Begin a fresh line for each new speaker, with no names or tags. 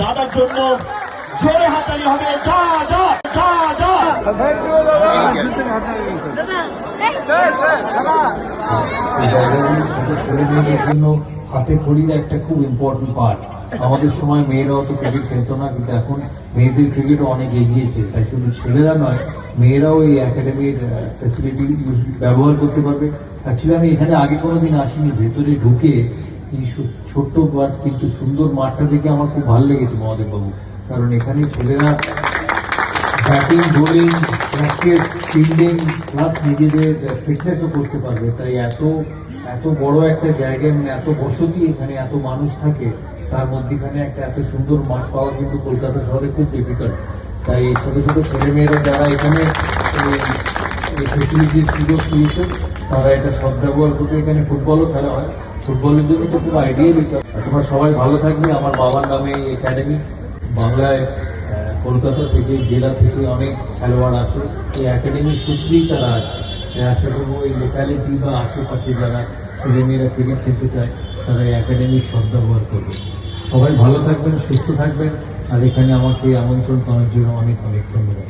দাদার জন্য জোরে হাতালি হবে।
হাতে খড়ির একটা খুব ইম্পর্টেন্ট পার্ট আমাদের সময় মেয়েরা অত ক্রিকেট খেলতো না, কিন্তু এখন মেয়েদের ক্রিকেটও অনেক এগিয়েছে তাই শুধু ছেলেরা নয়, মেয়েরাও এই একাডেমির ফেসিলিটি ব্যবহার করতে পারবে। অ্যাকচুয়ালি আমি এখানে আগে কোনোদিন আসিনি, ভেতরে ঢুকে এই ছোট্ট বাট কিন্তু সুন্দর মাঠটা দেখে আমার খুব ভালো লেগেছে মহাদেব বাবু কারণ এখানে ছেলেরা batting bowling practice fielding plus নিজেদের ফিটনেসও করতে পারবে। তাই এত এত বড় একটা জায়গায় মানে এত বসতি এখানে, এত মানুষ থাকে, তার মধ্যেখানে একটা এত সুন্দর মাঠ পাওয়া কিন্তু কলকাতা শহরে খুব ডিফিকাল্ট তাই এই ছোটো, ছোট ছেলেমেয়েরা যারা এখানে ফেসিলিটির সুযোগ পেয়েছে, তারা এটা সদ্ব্যবহার করবে। এখানে ফুটবলও খেলা হয়। ফুটবলের জন্য তো খুব আইডিয়া দিতে তোমরা সবাই ভালো থাকবে। আমার বাবার নামে এই একাডেমি বাংলায় কলকাতা থেকে, জেলা থেকে অনেক খেলোয়াড় আসে। এই একাডেমির সূত্রেই তারা আসে। আশা করব এই লোকালিটি বা আশেপাশে যারা ছেলেমেয়েরা ক্রিকেট খেলতে চায়, তারা এই একাডেমির সদ্ব্যবহার করবে। সবাই ভালো থাকবেন, সুস্থ থাকবেন। আর এখানে আমাকে আমন্ত্রণ করার জন্য অনেক অনেক ধন্যবাদ।